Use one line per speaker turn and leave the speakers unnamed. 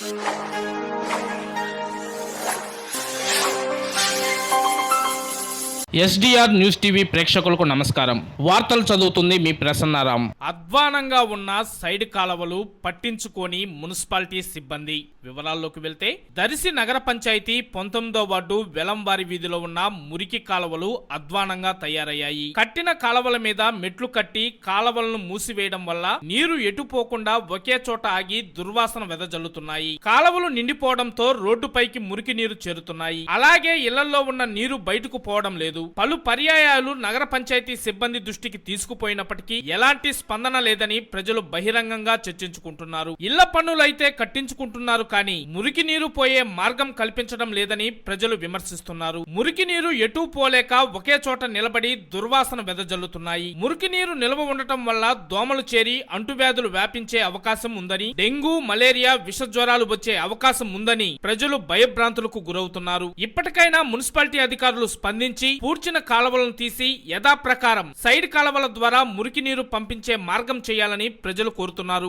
Thank you. SDR news TV ప్రేక్షకులకు నమస్కారం. వార్తలు చదువుతుంది మీ ప్రసన్నారాం.
అధ్వానంగా ఉన్న సైడ్ కాలవలు పట్టించుకోని మున్సిపాలిటీ సిబ్బంది. వివరాల్లోకి వెళ్తే దరిసి నగర పంచాయతీ పంతొమ్మిదో వార్డు వెలంవారి వీధిలో ఉన్న మురికి కాలువలు అధ్వానంగా తయారయ్యాయి. కట్టిన కాలువల మీద మెట్లు కట్టి కాలువలను మూసివేయడం వల్ల నీరు ఎటుపోకుండా ఒకే చోట ఆగి దుర్వాసన వెదజల్లుతున్నాయి. కాలువలు నిండిపోవడంతో రోడ్డుపైకి మురికి నీరు చేరుతున్నాయి. అలాగే ఇళ్ళలో ఉన్న నీరు బయటకు పోవడం లేదు. లేదు పలు పర్యాయాలు నగర పంచాయతీ సిబ్బంది దృష్టికి తీసుకుపోయినప్పటికీ ఎలాంటి స్పందన లేదని ప్రజలు బహిరంగంగా చర్చించుకుంటున్నారు. ఇళ్ళ పన్నులైతే కట్టించుకుంటున్నారు కానీ మురికి నీరు పోయే మార్గం కల్పించడం లేదని ప్రజలు విమర్శిస్తున్నారు. మురికి నీరు ఎటూ పోలేక ఒకే చోట నిలబడి దుర్వాసన వెదజల్లుతున్నాయి. మురికి నీరు నిల్వ ఉండటం వల్ల దోమలు చేరి అంటువ్యాధులు వ్యాపించే అవకాశం ఉందని డెంగూ మలేరియా విష జ్వరాలు వచ్చే అవకాశం ఉందని ప్రజలు భయభ్రాంతులకు గురవుతున్నారు. ఇప్పటికైనా మున్సిపాలిటీ అధికారులు స్పందించి పూడ్చిన కాలువలను తీసి యథాప్రకారం సైడ్ కాలువల ద్వారా మురికి నీరు పంపించే మార్గం చేయాలని ప్రజలు కోరుతున్నారు.